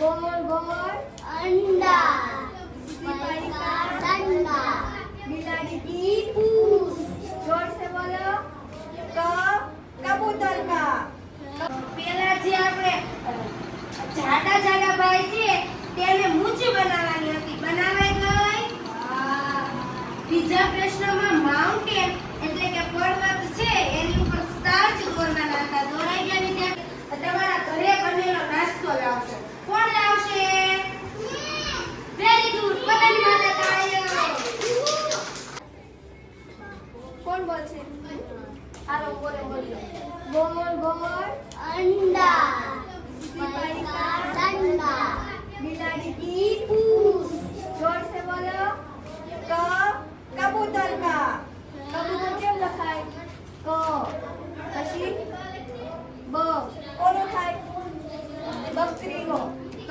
गोल गोल अंडा सिपाही का डंडा बिलाड़ी की पूंछ जोर से बोलो क कबूतर का झंडा तिरंगा झंडा बिलाड़ी की पूछ जोर से बोलो क कबूतर का कबूतर क्यों लखाए क कशी ब और खाए बकरी को त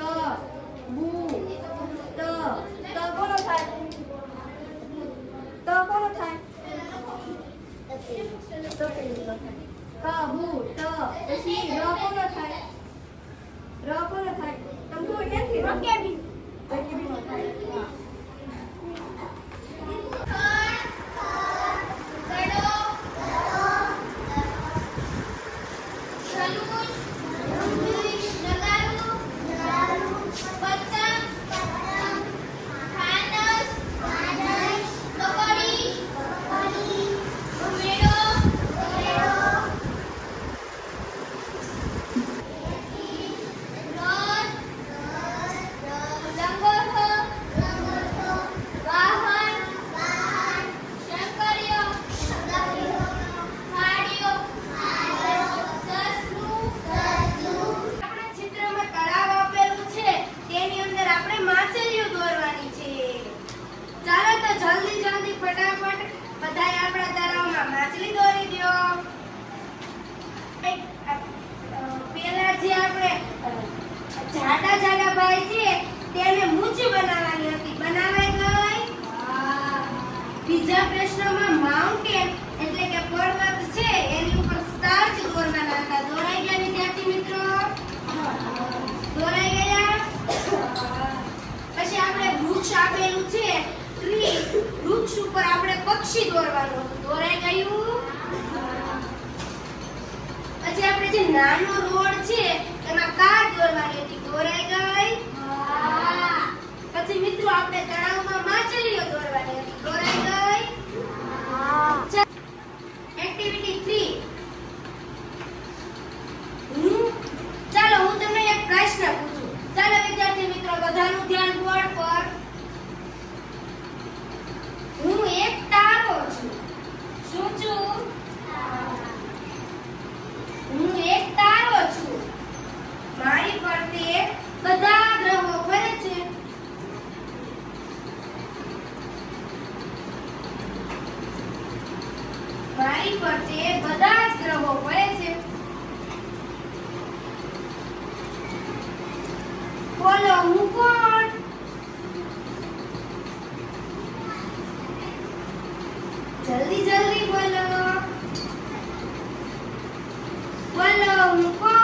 बू त त कोन खाए त कोन खाए तो पेड़ लखाए ત પછી ર કોનો થાય? ર કોનો થાય? તમ કોઈ ક્યાંથી રકેબી રકેબીનો. થાય. હા. આપણા ચિત્રમાં તળાવ આપેલું છે તેની અંદર આપણે માછલીઓ દોરવાની છે ચાલો તો જલ્દી જલ્દી ફટાફટ બધાય આપણા તળાવમાં દોરી અ, પેલા જે આપણે જાડા જાડા ભાઈ છે તેને મૂછી બનાવવાની હતી બનાવાઈ ગઈ બીજા પ્રશ્નમાં માઉન્ટેન એટલે કે પર્વત છે એની ઉપર સ્ટાર્ચ દોરવાના હતા દોરાઈ ગયા વિદ્યાર્થી મિત્રો દોરાઈ ગયા પછી આપણે વૃક્ષ આપેલું છે ટ્રી વૃક્ષ ઉપર આપણે પક્ષી દોરવાનું હતું. દોરાઈ ગયું? પછી આપણે જે નાનો રોડ છે એમાં કાર દોરવાની હતી. દોરાઈ ગઈ? પછી મિત્રો આપણે તળાવમાં માછલીઓ દોરવાની હતી દોરાઈ ગઈ એક્ટિવિટી 3 હું ચાલો હું તમને એક પ્રશ્ન પૂછું ચાલો વિદ્યાર્થી મિત્રો બધાનું ધ્યાન બોર્ડ પર હું એક તારો છું શું છું હું એક તારો છું મારી ફરતે બધા ગ્રહો ફરે છે મારી ફરતે બધા જ ગ્રહો ફરે છે બોલો હું કોણ જલ્દી જલ્દી બોલો. બોલો હું કોણ?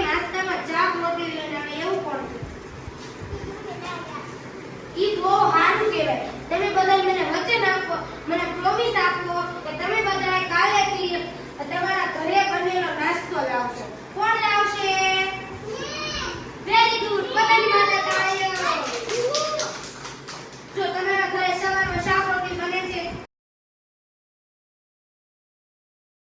નાસ્તામાં ચા રોટલી લઈને એવું કોણ ઈ બહુ સારું કહેવાય. તમે બધા મને વચન આપો, મને પ્રોમિસ આપો કે તમે બધા કાલેથી તમારા ઘરે બનેલો નાસ્તો લાવશો.